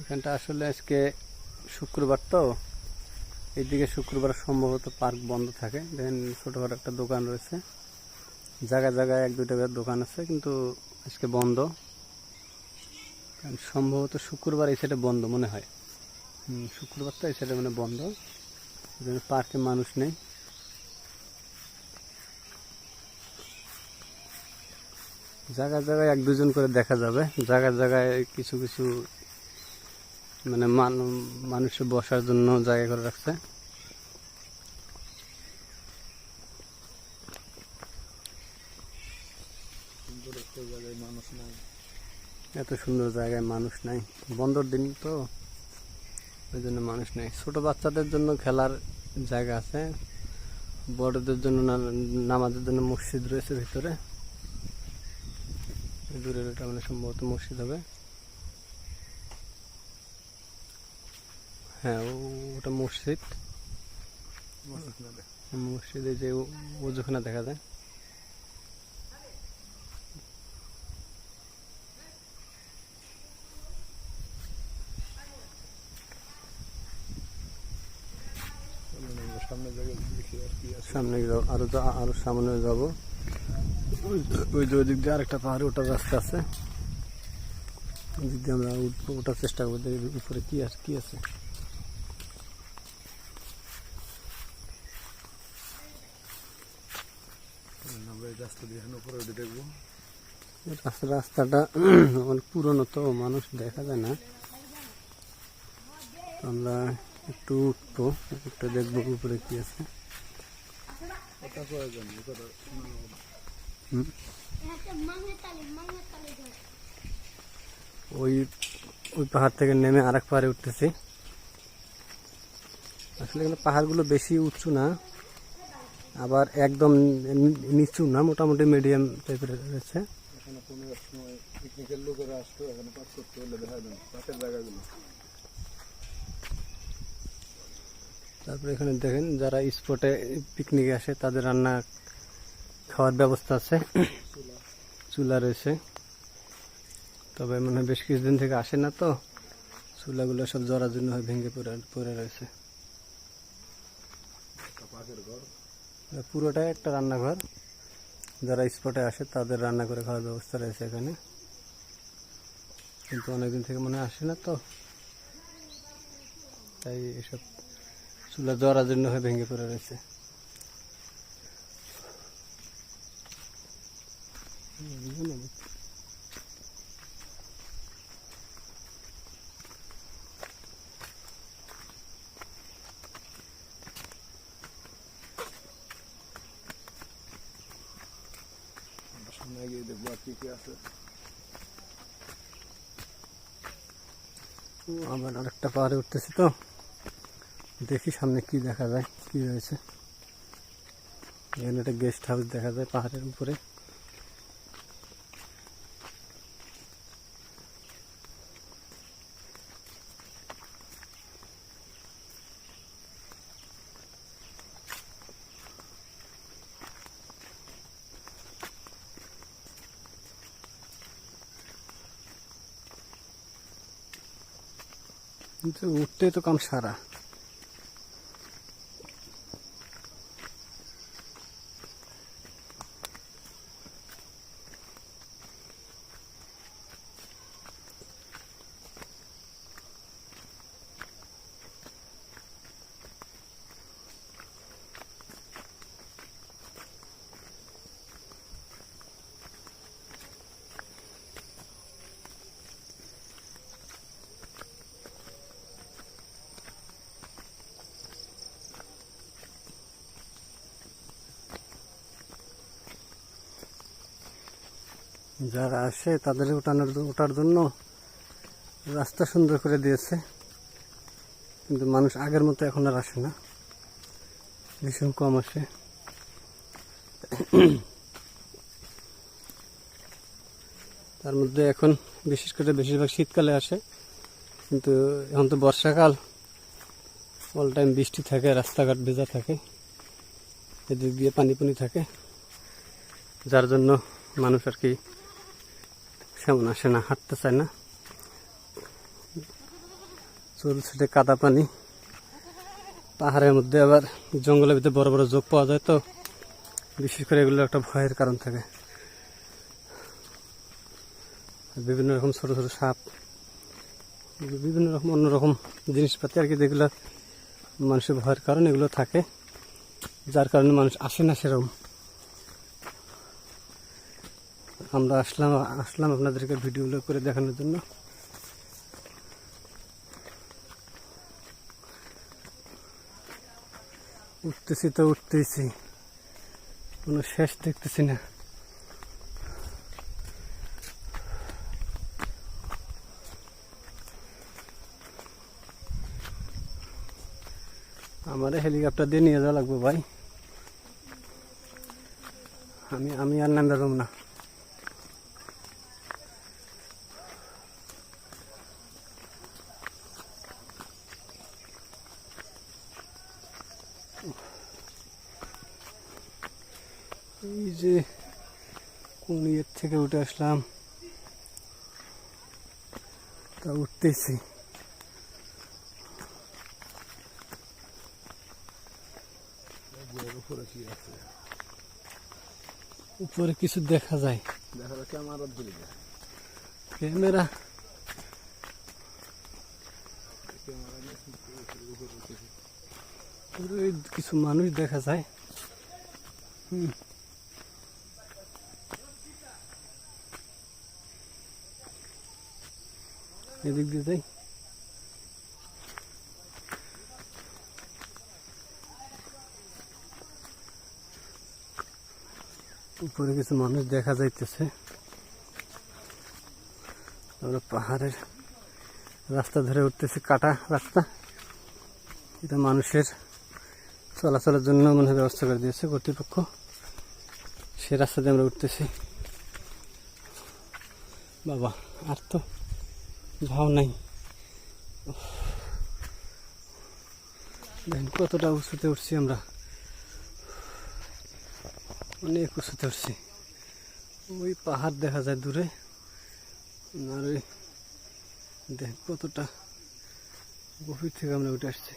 এখানটা আসলে আজকে শুক্রবার তো। এইদিকে শুক্রবার সম্ভবত পার্ক বন্ধ থাকে। দেন ছোটোখাটো একটা দোকান রয়েছে। জায়গায় জায়গায় এক দুইটা করে দোকান আছে, কিন্তু আজকে বন্ধ। সম্ভবত শুক্রবার এই সাইডে বন্ধ মনে হয়। শুক্রবার তো এই সাইডে মানে বন্ধ। পার্কে মানুষ নেই। জায়গায় জায়গায় এক দুজন করে দেখা যাবে। জায়গায় জায়গায় কিছু কিছু মানে মান- মানুষের বসার জন্য জায়গা করে রাখছে। মানুষ এত সুন্দর জায়গায় মানুষ নাই। বন্ধর দিন তো ওই জন্য মানুষ নাই। ছোট বাচ্চাদের জন্য খেলার জায়গা আছে। বড়দের জন্য নামাজের জন্য মসজিদ রয়েছে ভিতরে। দূরের এটা মানে সম্ভবত মসজিদ হবে। হ্যাঁ ওটা মসজিদ। মসজিদ যে ওজুখানা দেখা যায়। সামনে আরও যা আরও সামনে যাব। ওই যে- ওই দিয়ে আরেকটা পাহাড়ে ওঠার রাস্তা আছে। ওই দিক দিয়ে আমরা ওঠার চেষ্টা করব উপরে কি আছে কি আছে চলুন আমরা এই রাস্তা দিয়ে উপরে উঠে দেখব। রাস্তাটা অনেক পুরনো তো মানুষ দেখা যায় না। আমরা একটু উঠবো একটু দেখব উপরে কি আছে। ওই ওই পাহাড় থেকে নেমে আরেক পাহাড়ে উঠতেছি। আসলে এখানে পাহাড়গুলো বেশি উঁচু না। আবার একদম নিচু না, মোটামুটি মিডিয়াম টাইপের রয়েছে। তারপরে এখানে দেখেন, যারা স্পটে পিকনিকে আসে, তাদের রান্না খাওয়ার ব্যবস্থা আছে। চুলা রয়েছে। তবে মনে হয় বেশ কিছুদিন থেকে আসে না তো। চুলাগুলো সব জরাজীর্ণ হয়ে ভেঙে পড়ে পড়ে রয়েছে। পুরোটাই একটা রান্নাঘর। যারা স্পটে আসে, তাদের রান্না করে খাওয়ার ব্যবস্থা রয়েছে এখানে। কিন্তু অনেকদিন থেকে মনে আসে না তো। তাই এসব চুলা জ্বরার জন্য হয়ে ভেঙে পড়ে রয়েছে। আমরা গিয়ে দেখব আর কি কি আবার আরেকটা পাহাড়ে উঠতেছি তো। দেখি সামনে কি দেখা যায়, কি রয়েছে এখানে একটা গেস্ট হাউস দেখা যায় পাহাড়ের উপরে। কিন্তু উঠতে তো কাম সারা। যারা আসে তাদের উঠানোর ওঠার জন্য রাস্তা সুন্দর করে দিয়েছে। কিন্তু মানুষ আগের মতো এখন আর আসে না। ভীষণ কম আসে। তার মধ্যে এখন বিশেষ করে বেশিরভাগ শীতকালে আসে। কিন্তু এখন তো বর্ষাকাল। অল টাইম বৃষ্টি থাকে, রাস্তাঘাট ভেজা থাকে। এদিক দিয়ে পানি পানি থাকে। যার জন্য মানুষ আর কি সেমন আসে না, হাঁটতে চায় না। চলছে কাদা পানি। পাহাড়ের মধ্যে আবার জঙ্গলের ভিতরে বড় বড় যোগ পাওয়া যায় তো। বিশেষ করে এগুলো একটা ভয়ের কারণ থাকে। বিভিন্ন রকম ছোট ছোট সাপ, বিভিন্ন রকম অন্যরকম জিনিসপাতি আর কি যেগুলো মানুষের ভয়ের কারণ এগুলো থাকে। যার কারণে মানুষ আসে না সেরকম। আমরা আসলাম আসলাম আপনাদেরকে ভিডিওগুলো করে দেখানোর জন্য। উঠতেছি তো উঠতেছি, কোনো শেষ দেখতেছি না। আমার হেলিকপ্টার দিয়ে নিয়ে যাওয়া লাগবে ভাই। আমি আমি আর পারব না। এই যে কোন ইয়ের থেকে উঠে আসলাম। তা উঠতেছি। উপরে উপরে কিছু দেখা যায়। দেখা যাচ্ছে আমার আর ক্যামেরা? কিছু মানুষ দেখা যায়। হুম। এদিক দিয়ে যাই উপরে কিছু মানুষ দেখা যাইতেছে। আমরা পাহাড়ের রাস্তা ধরে উঠতেছি, কাটা রাস্তা। এটা মানুষের চলাচলের জন্য মনে হয় ব্যবস্থা করে দিয়েছে কর্তৃপক্ষ। সে রাস্তা দিয়ে আমরা উঠতেছি। বাবা, আর তো ভাও নাই। দেখেন কতটা উঁচুতে উঠছি আমরা। অনেক উঁচুতে উঠছি। ওই পাহাড় দেখা যায় দূরে। আর ওই দেখ কতটা গভীর থেকে আমরা উঠে আসছি।